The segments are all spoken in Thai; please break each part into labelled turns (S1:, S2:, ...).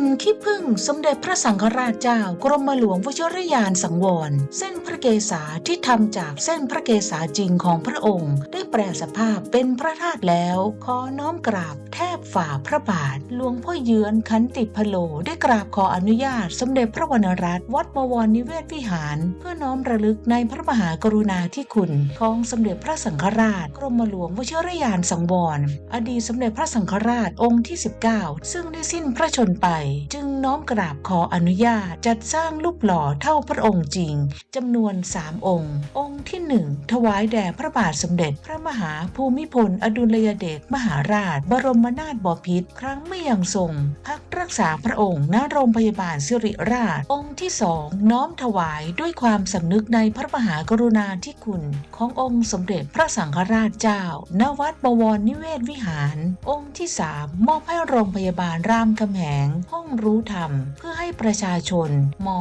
S1: ณขี้พึ่งสมเด็จพระสังฆราชเจ้ากรมหลวงวชิรยานสังวร เส้นพระเกศาที่ทำจากเส้นพระเกศาจริงของพระองค์ ได้แปลสภาพเป็นพระธาตุแล้ว ขอน้อมกราบแท บฝ่าพระบาทหลวงพ่อเยือนขันติพโลได้กราบขออนุญาต สมเด็จพระวรรณรัตน์วัดบวรนิเวศวิหาร เพื่อน้อมระลึกในพระมหากรุณาธิคุณ ของสมเด็จพระสังฆราช กรมหลวงวชิรยานสังวร อดีตสมเด็จพระสังฆราชองค์ที่ 19 ซึ่งได้สิ้นพระชนไป จึงน้อมกราบขออนุญาตจัดสร้างรูปหล่อเท่าพระองค์จริงจำนวน3องค์ องค์ที่1ถวายแด่พระบาทสมเด็จ พระมหาภูมิพล อดุลยเดชมหาราช บรมนาถบพิตรครั้งไม่ยังทรง พักรักษาพระองค์ณโรงพยาบาลสิริราช องค์ที่สองน้อมถวายด้วยความสำนึกในพระมหากรุณาธิคุณ ขององค์สมเด็จพระสังฆราชเจ้า ณวัดบวรนิเวศวิหาร องค์ที่สามมอบให้โรงพยาบาลรามคำแหงห้องรู้ธรรม เพื่อให้ประชาชน หมอ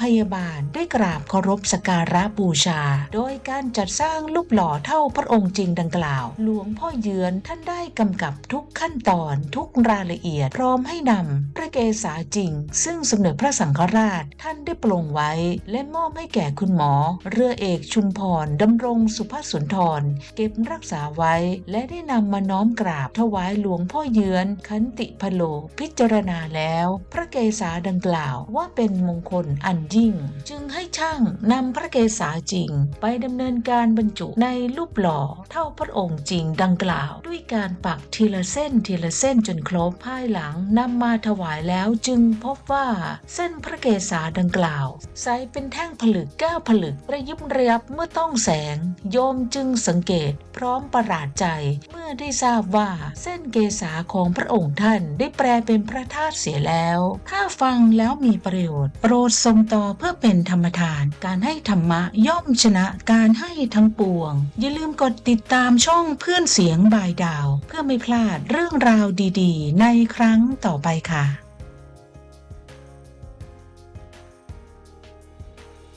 S1: พยาบาลได้กราบเคารพสการะบูชา โดยการจัดสร้างรูปหล่อเท่าพระองค์จริงดังกล่าว หลวงพ่อเยือนท่านได้กำกับทุกขั้นตอนทุกรายละเอียด พร้อมให้นำพระเกศาจริง ซึ่งสมเด็จพระสังฆราชท่านได้ปลงไว้ และมอบให้แก่คุณหมอ เรือเอกชุมพรดำรงสุภาพสุนทร เก็บรักษาไว้ และได้นำมาน้อมกราบถวายหลวงพ่อเยือนขันติพโลพิจารณาแล้ว พระเกศาดังกล่าวว่าเป็นมงคลอันยิ่ง จึงให้ช่างนำพระเกศาจริง ไปดำเนินการบรรจุในรูปหล่อเท่าพระองค์จริงดังกล่าว ด้วยการปักทีละเส้นทีละเส้นจนครบภายหลังนำมาถวายแล้วจึงพบว่าเส้นพระเกศาดังกล่าวใสเป็นแท่งผลึกแก้วผลึกระยิบระยับเมื่อต้องแสง โยมจึงสังเกตพร้อมประหลาดใจเมื่ อได้ทราบว่าเส้นเกษาของพระองค์ท่านได้แปลเป็นพระธาตุเสียแล้ว ถ้าฟังแล้วมีประโยชน์ โปรดส่งต่อเพื่อเป็นธรรมทาน การให้ธรรมะย่อมชนะการให้ทั้งปวง อย่าลืมกดติดตามช่องเพื่อนเสียงบายดาว เพื่อไม่พลาดเรื่องราวดีๆ ในครั้งต่อไปค่ะ